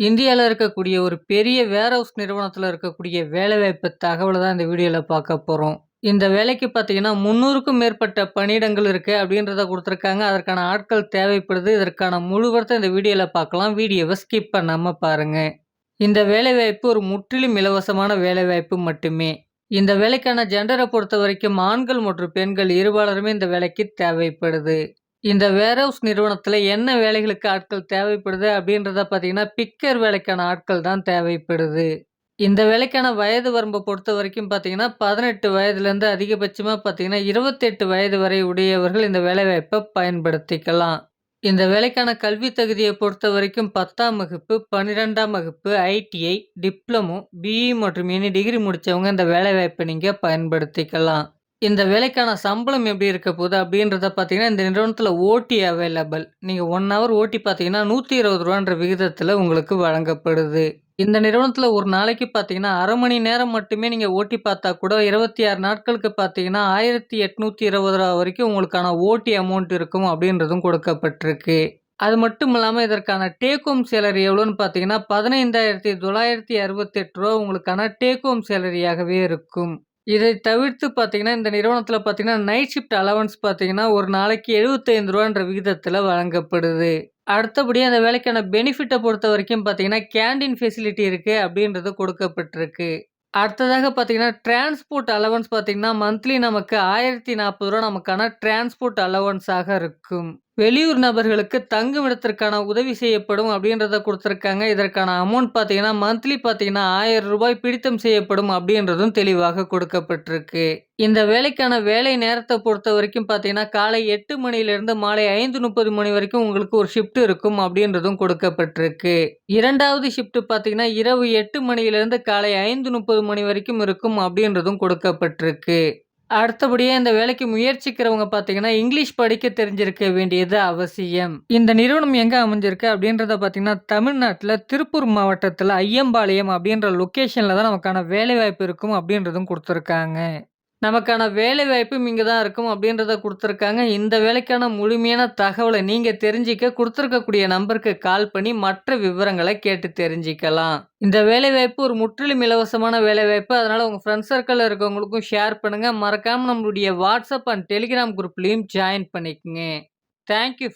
இந்தியாவில் இருக்கக்கூடிய ஒரு பெரிய வேர்ஹவுஸ் நிறுவனத்தில் இருக்கக்கூடிய வேலைவாய்ப்பு தகவலை தான் இந்த வீடியோவில் பார்க்க போகிறோம் இந்த வேலைக்கு பார்த்தீங்கன்னா, 300க்கும் மேற்பட்ட பணியிடங்கள் இருக்குது அப்படின்றத கொடுத்துருக்காங்க அதற்கான ஆட்கள் தேவைப்படுது. இதற்கான முழுவதும் இந்த வீடியோவில் பார்க்கலாம். வீடியோவை ஸ்கிப் பண்ணாமல் பாருங்கள் இந்த வேலைவாய்ப்பு ஒரு முற்றிலும் இலவசமான வேலைவாய்ப்பு மட்டுமே. இந்த வேலைக்கான ஜென்டரை பொறுத்த வரைக்கும் ஆண்கள் மற்றும் பெண்கள் இருபாலருமே இந்த வேலைக்கு தேவைப்படுது. இந்த வேர்ஹவுஸ் நிறுவனத்தில் என்ன வேலைகளுக்கு ஆட்கள் தேவைப்படுது அப்படின்றத பார்த்தீங்கன்னா, பிக்கர் வேலைக்கான ஆட்கள் தான் தேவைப்படுது. இந்த வேலைக்கான வயது வரம்பை பொறுத்த வரைக்கும் பார்த்தீங்கன்னா, பதினெட்டு வயதுலேருந்து அதிகபட்சமாக பார்த்தீங்கன்னா, 28 வயது வரை உடையவர்கள் இந்த வேலைவாய்ப்பை பயன்படுத்திக்கலாம். இந்த வேலைக்கான கல்வி தகுதியை பொறுத்த வரைக்கும் பத்தாம் வகுப்பு, 12ஆம் வகுப்பு, ஐடிஐ, டிப்ளமோ, பிஇ மற்றும் எனி டிகிரி முடித்தவங்க இந்த வேலைவாய்ப்பை நீங்கள் பயன்படுத்திக்கலாம். இந்த வேலைக்கான சம்பளம் எப்படி இருக்க போகுது அப்படின்றத பார்த்தீங்கன்னா, இந்த நிறுவனத்தில் ஓட்டி அவைலபிள். நீங்கள் ஒன் ஹவர் ஓட்டி பார்த்தீங்கன்னா, நூற்றி இருபது ரூபான்ற விகிதத்தில் உங்களுக்கு வழங்கப்படுது. இந்த நிறுவனத்தில் ஒரு நாளைக்கு பார்த்தீங்கன்னா, அரை மணி நேரம் மட்டுமே நீங்கள் ஓட்டி பார்த்தா கூட 26 நாட்களுக்கு பார்த்தீங்கன்னா, ஆயிரத்தி எட்நூற்றி இருபது ரூபா வரைக்கும் உங்களுக்கான ஓட்டி அமௌண்ட் இருக்கும் அப்படின்றதும் கொடுக்கப்பட்டிருக்கு. அது மட்டும் இல்லாமல் இதற்கான டேக் ஹோம் சேலரி எவ்வளோன்னு பார்த்தீங்கன்னா, பதினைந்தாயிரத்தி தொள்ளாயிரத்தி அறுபத்தெட்டு ரூபா உங்களுக்கான டேக் ஹோம் சேலரியாகவே இருக்கும். இதை தவிர்த்து பார்த்தீங்கன்னா, இந்த நிறுவனத்தில் பார்த்தீங்கன்னா, நைட் ஷிஃப்ட் அலவன்ஸ் பார்த்தீங்கன்னா, ஒரு நாளைக்கு எழுபத்தைந்து ரூபான்ற விகிதத்தில் வழங்கப்படுது. அடுத்தபடி அந்த வேலைக்கான பெனிஃபிட்டை பொறுத்த வரைக்கும் பார்த்தீங்கன்னா, கேண்டீன் ஃபெசிலிட்டி இருக்குது அப்படின்றது கொடுக்கப்பட்டிருக்கு. அடுத்ததாக பார்த்தீங்கன்னா, டிரான்ஸ்போர்ட் அலவன்ஸ் பார்த்தீங்கன்னா, மந்த்லி நமக்கு ஆயிரத்தி நாற்பது ரூபா நமக்கான டிரான்ஸ்போர்ட் அலவன்ஸாக இருக்கும். வெளியூர் நபர்களுக்கு தங்குமிடத்திற்கான உதவி செய்யப்படும் அப்படின்றத கொடுத்துருக்காங்க இதற்கான அமௌண்ட் பார்த்தீங்கன்னா, மந்த்லி பார்த்தீங்கன்னா, ஆயிரம் ரூபாய் பிடித்தம் செய்யப்படும் அப்படின்றதும் தெளிவாக கொடுக்கப்பட்டிருக்கு. இந்த வேலைக்கான வேலை நேரத்தை பொறுத்த வரைக்கும் பார்த்தீங்கன்னா, காலை எட்டு மணியிலிருந்து மாலை 5:30 மணி வரைக்கும் உங்களுக்கு ஒரு ஷிஃப்ட் இருக்கும் அப்படின்றதும் கொடுக்கப்பட்டிருக்கு. இரண்டாவது ஷிஃப்ட் பார்த்தீங்கன்னா, இரவு எட்டு மணியிலிருந்து காலை 5:30 மணி வரைக்கும் இருக்கும் அப்படின்றதும் கொடுக்கப்பட்டிருக்கு. அடுத்தபடியே இந்த வேலைக்கு முயற்சிக்கிறவங்க பார்த்தீங்கன்னா, இங்கிலீஷ் படிக்க தெரிஞ்சிருக்க வேண்டியது அவசியம். இந்த நிறுவனம் எங்கே அமைஞ்சிருக்கு அப்படின்றத பார்த்தீங்கன்னா, தமிழ்நாட்டில் திருப்பூர் மாவட்டத்தில் ஐயம்பாளையம் அப்படின்ற லொக்கேஷனில் தான் நமக்கான வேலைவாய்ப்பு இருக்கும் அப்படின்றதும் கொடுத்துருக்காங்க நமக்கான வேலைவாய்ப்பும் இங்கே தான் இருக்கும் அப்படின்றத கொடுத்துருக்காங்க இந்த வேலைக்கான முழுமையான தகவலை நீங்கள் தெரிஞ்சுக்க கொடுத்துருக்கக்கூடிய நம்பருக்கு கால் பண்ணி மற்ற விவரங்களை கேட்டு தெரிஞ்சுக்கலாம். இந்த வேலைவாய்ப்பு ஒரு முற்றிலும் இலவசமான வேலைவாய்ப்பு. அதனால் உங்கள் ஃப்ரெண்ட்ஸ் சர்க்கிளில் இருக்கவங்களுக்கும் ஷேர் பண்ணுங்கள் மறக்காமல் நம்மளுடைய வாட்ஸ்அப் அண்ட் டெலிகிராம் குரூப்லேயும் ஜாயின் பண்ணிக்கங்க. Thank you